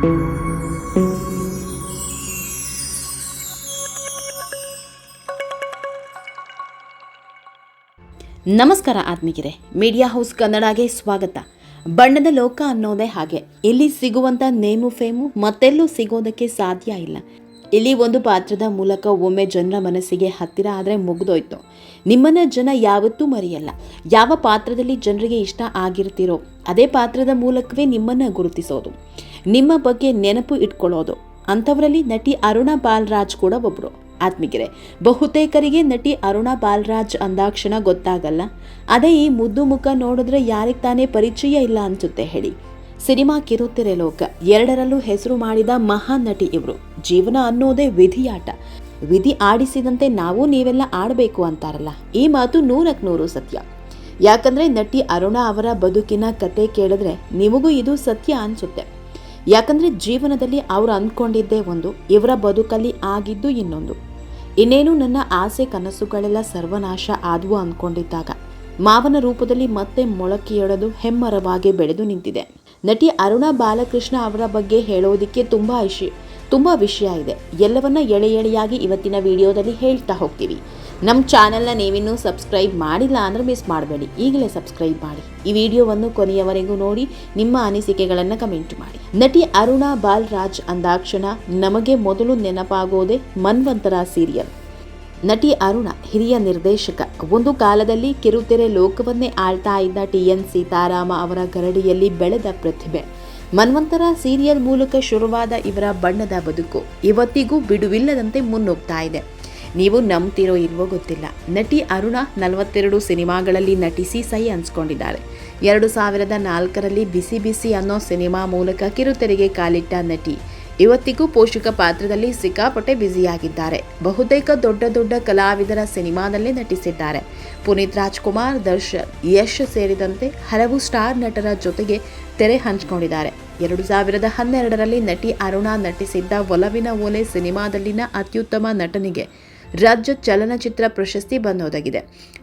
ನಮಸ್ಕಾರ ಆತ್ಮೀಗಿರೆ media house ಕನ್ನಡಗೆ ಸ್ವಾಗತ. ಬಣ್ಣದ ಲೋಕ ಅನ್ನೋದೇ ಹಾಗೆ. ಇಲ್ಲಿ ಸಿಗುವಂಥ ನೇಮು ಫೇಮು ಮತ್ತೆಲ್ಲೂ ಸಿಗೋದಕ್ಕೆ ಸಾಧ್ಯ ಇಲ್ಲ. ಇಲ್ಲಿ ಒಂದು ಪಾತ್ರದ ಮೂಲಕ ಒಮ್ಮೆ ಜನರ ಮನಸ್ಸಿಗೆ ಹತ್ತಿರ ಆದರೆ ಮುಗಿದೋಯ್ತು. ನಿಮ್ಮನ್ನ ಜನ ಯಾವತ್ತೂ ಮರೆಯಲ್ಲ. ಯಾವ ಪಾತ್ರದಲ್ಲಿ ಜನರಿಗೆ ಇಷ್ಟ ಆಗಿರ್ತಿರೋ, ಅದೇ ಪಾತ್ರದ ಮೂಲಕವೇ ನಿಮ್ಮನ್ನು ಗುರುತಿಸೋದು. ನಿಮ್ಮ ಬಗ್ಗೆ ನೆನಪು ಇಟ್ಕೊಳ್ಳೋದು. ಅಂಥವರಲ್ಲಿ ನಟಿ ಅರುಣಾ ಬಾಲ್ರಾಜ್ ಕೂಡ ಒಬ್ಬರು ಆತ್ಮಿಕರೆ, ಬಹುತೇಕರಿಗೆ ನಟಿ ಅರುಣಾ ಬಾಲ್ರಾಜ್ ಅಂದಾಕ್ಷಣ ಗೊತ್ತಾಗಲ್ಲ. ಅದೇ ಈ ಮುದ್ದು ಮುಖ ನೋಡಿದ್ರೆ ಯಾರಿಗೆ ತಾನೇ ಪರಿಚಯ ಇಲ್ಲ ಅನ್ಸುತ್ತೆ ಹೇಳಿ. ಸಿನಿಮಾ ಕಿರುತೆರೆ ಲೋಕ. ಎರಡರಲ್ಲೂ ಹೆಸರು ಮಾಡಿದ ಮಹಾನ್ ನಟಿ ಇವರು. ಜೀವನ ಅನ್ನೋದೇ ವಿಧಿಯಾಟ. ವಿಧಿ ಆಡಿಸಿದಂತೆ ನಾವು ನೀವೆಲ್ಲ ಆಡಬೇಕು ಅಂತಾರಲ್ಲ. ಈ ಮಾತು ನೂರಕ್ಕೆ ನೂರು ಸತ್ಯ. ಯಾಕಂದ್ರೆ ನಟಿ ಅರುಣಾ ಅವರ ಬದುಕಿನ ಕತೆ ಕೇಳಿದ್ರೆ ನಿಮಗೂ ಇದು ಸತ್ಯ ಅನ್ಸುತ್ತೆ. ಯಾಕಂದ್ರೆ ಜೀವನದಲ್ಲಿ ಅವರು ಅಂದ್ಕೊಂಡಿದ್ದೇ ಒಂದು, ಇವರ ಬದುಕಲ್ಲಿ ಆಗಿದ್ದು ಇನ್ನೊಂದು. ಇನ್ನೇನು ನನ್ನ ಆಸೆ ಕನಸುಗಳೆಲ್ಲ ಸರ್ವನಾಶ ಆದವು ಅಂದ್ಕೊಂಡಿದ್ದಾಗ, ಮಾವನ ರೂಪದಲ್ಲಿ ಮತ್ತೆ ಮೊಳಕೆಯೊಡೆದು ಹೆಮ್ಮರವಾಗಿ ಬೆಳೆದು ನಿಂತಿದೆ. ನಟಿ ಅರುಣಾ ಬಾಲಕೃಷ್ಣ ಅವರ ಬಗ್ಗೆ ಹೇಳೋದಿಕ್ಕೆ ತುಂಬಾ ಇಶಿ, ತುಂಬಾ ವಿಷಯ ಇದೆ. ಎಲ್ಲವನ್ನ ಎಳೆ ಎಳೆಯಾಗಿ ಇವತ್ತಿನ ವಿಡಿಯೋದಲ್ಲಿ ಹೇಳ್ತಾ ಹೋಗ್ತೀವಿ. ನಮ್ಮ ಚಾನೆಲ್ನ ನೀವಿನ್ನೂ ಸಬ್ಸ್ಕ್ರೈಬ್ ಮಾಡಿಲ್ಲ ಅಂದರೆ ಮಿಸ್ ಮಾಡಬೇಡಿ. ಈಗಲೇ ಸಬ್ಸ್ಕ್ರೈಬ್ ಮಾಡಿ. ಈ ವಿಡಿಯೋವನ್ನು ಕೊನೆಯವರೆಗೂ ನೋಡಿ, ನಿಮ್ಮ ಅನಿಸಿಕೆಗಳನ್ನು ಕಮೆಂಟ್ ಮಾಡಿ. ನಟಿ ಅರುಣಾ ಬಾಲ್ರಾಜ್ ಅಂದಾಕ್ಷಣ, ನಮಗೆ ಮೊದಲು ನೆನಪಾಗೋದೇ ಮನ್ವಂತರ ಸೀರಿಯಲ್. ನಟಿ ಅರುಣ, ಹಿರಿಯ ನಿರ್ದೇಶಕ. ಒಂದು ಕಾಲದಲ್ಲಿ ಕಿರುತೆರೆ ಲೋಕವನ್ನೇ ಆಳ್ತಾ ಇದ್ದ ಟಿ ಎನ್ ಸೀತಾರಾಮ ಅವರ ಗರಡಿಯಲ್ಲಿ ಬೆಳೆದ ಪ್ರತಿಭೆ. ಮನ್ವಂತರ ಸೀರಿಯಲ್ ಮೂಲಕ ಶುರುವಾದ ಇವರ ಬಣ್ಣದ ಬದುಕು. ಇವತ್ತಿಗೂ ಬಿಡುವಿಲ್ಲದಂತೆ ಮುನ್ನುಗ್ತಾ ಇದೆ. ನೀವು ನಂಬ್ತಿರೋ ಇಲ್ವೋ ಗೊತ್ತಿಲ್ಲ. ನಟಿ ಅರುಣ ನಲವತ್ತೆರಡು ಸಿನಿಮಾಗಳಲ್ಲಿ ನಟಿಸಿ ಸಹಿ ಹಂಚ್ಕೊಂಡಿದ್ದಾರೆ. ಎರಡು ಸಾವಿರದ ನಾಲ್ಕರಲ್ಲಿ ಬಿಸಿ ಬಿಸಿ ಅನ್ನೋ ಸಿನಿಮಾ ಮೂಲಕ ಕಿರುತೆರೆಗೆ ಕಾಲಿಟ್ಟ ನಟಿ. ಇವತ್ತಿಗೂ ಪೋಷಕ ಪಾತ್ರದಲ್ಲಿ ಸಿಕ್ಕಾಪಟ್ಟೆ ಬ್ಯುಸಿಯಾಗಿದ್ದಾರೆ. ಬಹುತೇಕ ದೊಡ್ಡ ದೊಡ್ಡ ಕಲಾವಿದರ ಸಿನಿಮಾದಲ್ಲೇ ನಟಿಸಿದ್ದಾರೆ. ಪುನೀತ್ ರಾಜ್ಕುಮಾರ್ ದರ್ಶನ್ ಯಶ್ ಸೇರಿದಂತೆ ಹಲವು ಸ್ಟಾರ್ ನಟರ ಜೊತೆಗೆ ತೆರೆ ಹಂಚಿಕೊಂಡಿದ್ದಾರೆ. ಎರಡು ಸಾವಿರದ ಹನ್ನೆರಡರಲ್ಲಿ ನಟಿ ಅರುಣಾ ನಟಿಸಿದ್ದ ಒಲವಿನ ಓಲೆ ಸಿನಿಮಾದಲ್ಲಿನ ಅತ್ಯುತ್ತಮ ನಟನಿಗೆ ರಾಜ್ಯ ಚಲನಚಿತ್ರ ಪ್ರಶಸ್ತಿ ಬಂದೋದಾಗಿದೆ.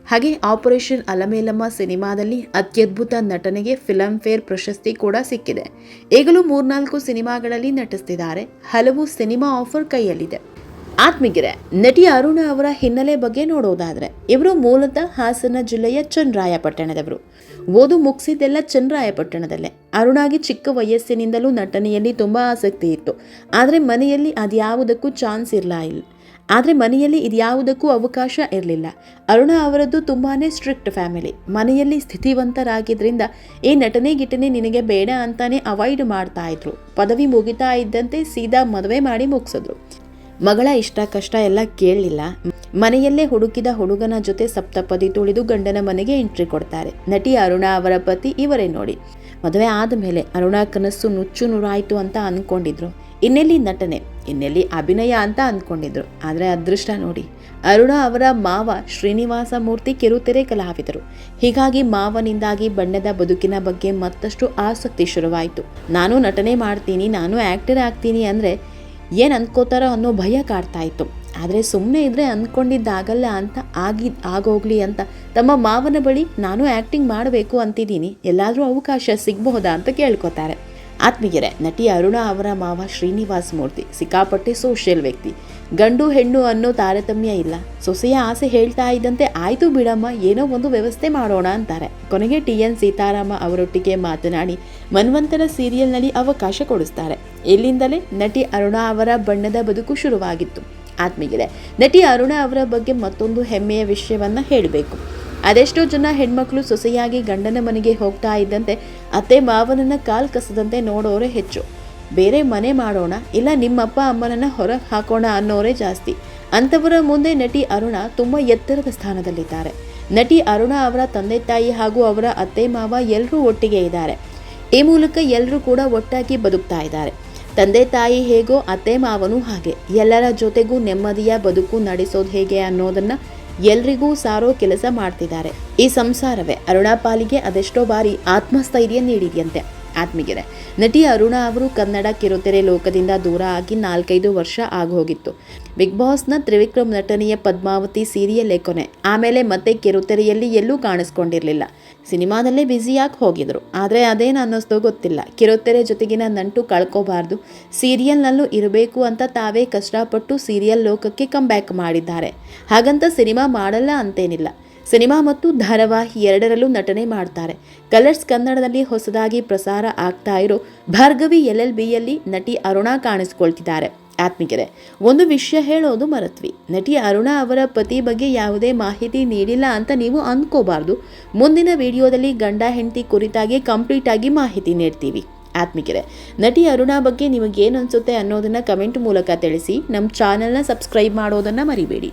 ಹಾಗೆ ಆಪರೇಷನ್ ಅಲಮೇಲಮ್ಮ ಸಿನಿಮಾದಲ್ಲಿ ಅತ್ಯದ್ಭುತ ನಟನೆಗೆ ಫಿಲಂ ಫೇರ್ ಪ್ರಶಸ್ತಿ ಕೂಡ ಸಿಕ್ಕಿದೆ. ಈಗಲೂ ಮೂರ್ನಾಲ್ಕು ಸಿನಿಮಾಗಳಲ್ಲಿ ನಟಿಸ್ತಿದ್ದಾರೆ. ಹಲವು ಸಿನಿಮಾ ಆಫರ್ ಕೈಯಲ್ಲಿದೆ. ಆತ್ಮಿಗಿರೆ ನಟಿ ಅರುಣ ಅವರ ಹಿನ್ನೆಲೆ ಬಗ್ಗೆ ನೋಡೋದಾದರೆ, ಇವರು ಮೂಲತಃ ಹಾಸನ ಜಿಲ್ಲೆಯ ಚನ್ನರಾಯಪಟ್ಟಣದವರು ಓದು ಮುಗಿಸಿದ್ದೆಲ್ಲ ಚನ್ನರಾಯಪಟ್ಟಣದಲ್ಲೇ ಅರುಣಾಗಿ ಚಿಕ್ಕ ವಯಸ್ಸಿನಿಂದಲೂ ನಟನೆಯಲ್ಲಿ ತುಂಬ ಆಸಕ್ತಿ ಇತ್ತು. ಆದರೆ ಮನೆಯಲ್ಲಿ ಅದ್ಯಾವುದಕ್ಕೂ ಚಾನ್ಸ್ ಇರಲಿಲ್ಲ ಆದರೆ ಮನೆಯಲ್ಲಿ ಇದ್ಯಾವುದಕ್ಕೂ ಅವಕಾಶ ಇರಲಿಲ್ಲ. ಅರುಣ ಅವರದ್ದು ತುಂಬಾ ಸ್ಟ್ರಿಕ್ಟ್ ಫ್ಯಾಮಿಲಿ. ಮನೆಯಲ್ಲಿ ಸ್ಥಿತಿವಂತರಾಗಿದ್ದರಿಂದ ಈ ನಟನೆ ಗಿಟನೆ ನಿನಗೆ ಬೇಡ ಅಂತಾನೆ ಅವಾಯ್ಡ್ ಮಾಡ್ತಾ ಇದ್ರು. ಪದವಿ ಮುಗಿತಾ ಇದ್ದಂತೆ ಸೀದಾ ಮದುವೆ ಮಾಡಿ ಮುಗಿಸಿದ್ರು. ಮಗಳ ಇಷ್ಟ ಕಷ್ಟ ಎಲ್ಲ ಕೇಳಲಿಲ್ಲ. ಮನೆಯಲ್ಲೇ ಹುಡುಕಿದ ಹುಡುಗನ ಜೊತೆ ಸಪ್ತಪದಿ ತುಳಿದು ಗಂಡನ ಮನೆಗೆ ಎಂಟ್ರಿ ಕೊಡ್ತಾರೆ. ನಟಿ ಅರುಣ ಅವರ ಪತಿ ಇವರೇ ನೋಡಿ. ಮದುವೆ ಆದಮೇಲೆ ಅರುಣಾ ಕನಸು ನುಚ್ಚು ನೂರಾಯಿತು ಅಂತ ಅಂದ್ಕೊಂಡಿದ್ರು ಇನ್ನೆಲ್ಲಿ ನಟನೆ? ಇನ್ನೆಲ್ಲಿ ಅಭಿನಯ ಅಂತ ಅಂದ್ಕೊಂಡಿದ್ರು ಆದರೆ ಅದೃಷ್ಟ ನೋಡಿ, ಅರುಣ ಅವರ ಮಾವ ಶ್ರೀನಿವಾಸ ಮೂರ್ತಿ ಕಿರುತೆರೆ ಕಲಾವಿದರು. ಹೀಗಾಗಿ ಮಾವನಿಂದಾಗಿ ಬಣ್ಣದ ಬದುಕಿನ ಬಗ್ಗೆ ಮತ್ತಷ್ಟು ಆಸಕ್ತಿ ಶುರುವಾಯಿತು. ನಾನು ನಟನೆ ಮಾಡ್ತೀನಿ, ನಾನು ಆ್ಯಕ್ಟರ್ ಆಗ್ತೀನಿ ಅಂದರೆ ಏನು ಅಂದ್ಕೋತಾರೋ ಅನ್ನೋ ಭಯ ಕಾಡ್ತಾ ಇತ್ತು. ಆದರೆ ಸುಮ್ಮನೆ ಇದ್ದರೆ ಅಂದ್ಕೊಂಡಿದ್ದಾಗಲ್ಲ ಅಂತ ಆಗಿ ಆಗೋಗ್ಲಿ ಅಂತ. ತಮ್ಮ ಮಾವನ ಬಳಿ ನಾನು ಆ್ಯಕ್ಟಿಂಗ್ ಮಾಡಬೇಕು ಅಂತಿದ್ದೀನಿ. ಎಲ್ಲಾದರೂ ಅವಕಾಶ ಸಿಗಬಹುದಾ ಅಂತ ಕೇಳ್ಕೊತಾರೆ. ಆತ್ಮೀಯರೇ, ನಟಿ ಅರುಣಾ ಅವರ ಮಾವ ಶ್ರೀನಿವಾಸ್ ಮೂರ್ತಿ, ಸಿಕ್ಕಾಪಟ್ಟೆ ಸೋಷಿಯಲ್ ವ್ಯಕ್ತಿ. ಗಂಡು ಹೆಣ್ಣು ಅನ್ನೋ ತಾರತಮ್ಯ ಇಲ್ಲ. ಸೊಸೆಯ ಆಸೆ ಹೇಳ್ತಾ ಇದ್ದಂತೆ, ಆಯಿತು ಬಿಡಮ್ಮ, ಏನೋ ಒಂದು ವ್ಯವಸ್ಥೆ ಮಾಡೋಣ ಅಂತಾರೆ. ಕೊನೆಗೆ ಟಿ ಎನ್ ಸೀತಾರಾಮ ಅವರೊಟ್ಟಿಗೆ ಮಾತನಾಡಿ, ಮನ್ವಂತರ ಸೀರಿಯಲ್ನಲ್ಲಿ ಅವಕಾಶ ಕೊಡಿಸ್ತಾರೆ. ಇಲ್ಲಿಂದಲೇ ನಟಿ ಅರುಣಾ ಅವರ ಬಣ್ಣದ ಬದುಕು ಶುರುವಾಗಿತ್ತು. ಆತ್ಮೀಯರೇ ನಟಿ ಅರುಣ ಅವರ ಬಗ್ಗೆ ಮತ್ತೊಂದು ಹೆಮ್ಮೆಯ ವಿಷಯವನ್ನು ಹೇಳಬೇಕು. ಅದೆಷ್ಟೋ ಜನ ಹೆಣ್ಮಕ್ಳು ಸೊಸೆಯಾಗಿ ಗಂಡನ ಮನೆಗೆ ಹೋಗ್ತಾ ಇದ್ದಂತೆ ಅತ್ತೆ ಮಾವನನ್ನ ಕಾಲ್ ಕಸದಂತೆ ನೋಡೋರೇ ಹೆಚ್ಚು. ಬೇರೆ ಮನೆ ಮಾಡೋಣ, ಇಲ್ಲ ನಿಮ್ಮಪ್ಪ ಅಮ್ಮನನ್ನ ಹೊರಗೆ ಹಾಕೋಣ ಅನ್ನೋರೇ ಜಾಸ್ತಿ. ಅಂಥವರ ಮುಂದೆ ನಟಿ ಅರುಣ ತುಂಬ ಎತ್ತರದ ಸ್ಥಾನದಲ್ಲಿದ್ದಾರೆ. ನಟಿ ಅರುಣ ಅವರ ತಂದೆ ತಾಯಿ ಹಾಗೂ ಅವರ ಅತ್ತೆ ಮಾವ ಎಲ್ಲರೂ ಒಟ್ಟಿಗೆ ಇದ್ದಾರೆ. ಈ ಮೂಲಕ ಎಲ್ಲರೂ ಕೂಡ ಒಟ್ಟಾಗಿ ಬದುಕ್ತಾ ಇದ್ದಾರೆ. ತಂದೆ ತಾಯಿ ಹೇಗೋ ಅತ್ತೆ ಮಾವನೂ ಹಾಗೆ. ಎಲ್ಲರ ಜೊತೆಗೂ ನೆಮ್ಮದಿಯ ಬದುಕು ನಡೆಸೋದು ಹೇಗೆ ಅನ್ನೋದನ್ನ ಎಲ್ರಿಗೂ ಸಾರೋ ಕೆಲಸ ಮಾಡ್ತಿದ್ದಾರೆ. ಈ ಸಂಸಾರವೇ ಅರುಣಾಪಾಲಿಗೆ ಅದೆಷ್ಟೋ ಬಾರಿ ಆತ್ಮಸ್ಥೈರ್ಯ ನೀಡಿದೆಯಂತೆ. ಆತ್ಮೀಗೆರೆ ನಟಿ ಅರುಣ ಅವರು ಕನ್ನಡ ಕಿರುತೆರೆ ಲೋಕದಿಂದ ದೂರ ಆಗಿ ನಾಲ್ಕೈದು ವರ್ಷ ಆಗೋಗಿತ್ತು. ಬಿಗ್ ಬಾಸ್ನ ತ್ರಿವಿಕ್ರಮ್ ನಟನೆಯ ಪದ್ಮಾವತಿ ಸೀರಿಯಲ್ಲೇ ಕೊನೆ ಆಮೇಲೆ ಮತ್ತೆ ಕಿರುತೆರೆಯಲ್ಲಿ ಎಲ್ಲೂ ಕಾಣಿಸ್ಕೊಂಡಿರಲಿಲ್ಲ. ಸಿನಿಮಾದಲ್ಲೇ ಬ್ಯುಸಿಯಾಗಿ ಹೋಗಿದ್ರು? ಆದರೆ ಅದೇನು ಅನ್ನಿಸ್ತೋ ಗೊತ್ತಿಲ್ಲ. ಕಿರುತೆರೆ ಜೊತೆಗಿನ ನಂಟು ಕಳ್ಕೋಬಾರ್ದು. ಸೀರಿಯಲ್ನಲ್ಲೂ ಇರಬೇಕು ಅಂತ ತಾವೇ ಕಷ್ಟಪಟ್ಟು ಸೀರಿಯಲ್ ಲೋಕಕ್ಕೆ ಕಮ್ಬ್ಯಾಕ್ ಮಾಡಿದ್ದಾರೆ. ಹಾಗಂತ ಸಿನಿಮಾ ಮಾಡಲ್ಲ ಅಂತೇನಿಲ್ಲ. ಸಿನಿಮಾ ಮತ್ತು ಧಾರಾವಾಹಿ ಎರಡರಲ್ಲೂ ನಟನೆ ಮಾಡ್ತಾರೆ. ಕಲರ್ಸ್ ಕನ್ನಡದಲ್ಲಿ ಹೊಸದಾಗಿ ಪ್ರಸಾರ ಆಗ್ತಾ ಇರೋ ಭಾರ್ಗವಿ ಎಲ್ ಎಲ್ ಬಿಯಲ್ಲಿ ನಟಿ ಅರುಣಾ ಕಾಣಿಸಿಕೊಳ್ತಿದ್ದಾರೆ. ಆತ್ಮಿಕರೆ, ಒಂದು ವಿಷಯ ಹೇಳೋದು ಮರತ್ವಿ. ನಟಿ ಅರುಣಾ ಅವರ ಪತಿ ಬಗ್ಗೆ ಯಾವುದೇ ಮಾಹಿತಿ ನೀಡಿಲ್ಲ ಅಂತ ನೀವು ಅಂದ್ಕೋಬಾರ್ದು ಮುಂದಿನ ವಿಡಿಯೋದಲ್ಲಿ ಗಂಡ ಹೆಂಡತಿ ಕುರಿತಾಗಿ ಕಂಪ್ಲೀಟ್ ಆಗಿ ಮಾಹಿತಿ ನೀಡ್ತೀವಿ. ಆತ್ಮಿಕರೆ, ನಟಿ ಅರುಣಾ ಬಗ್ಗೆ ನಿಮಗೇನು ಅನಿಸುತ್ತೆ ಅನ್ನೋದನ್ನು ಕಮೆಂಟ್ ಮೂಲಕ ತಿಳಿಸಿ. ನಮ್ಮ ಚಾನಲ್ನ ಸಬ್ಸ್ಕ್ರೈಬ್ ಮಾಡೋದನ್ನು ಮರಿಬೇಡಿ.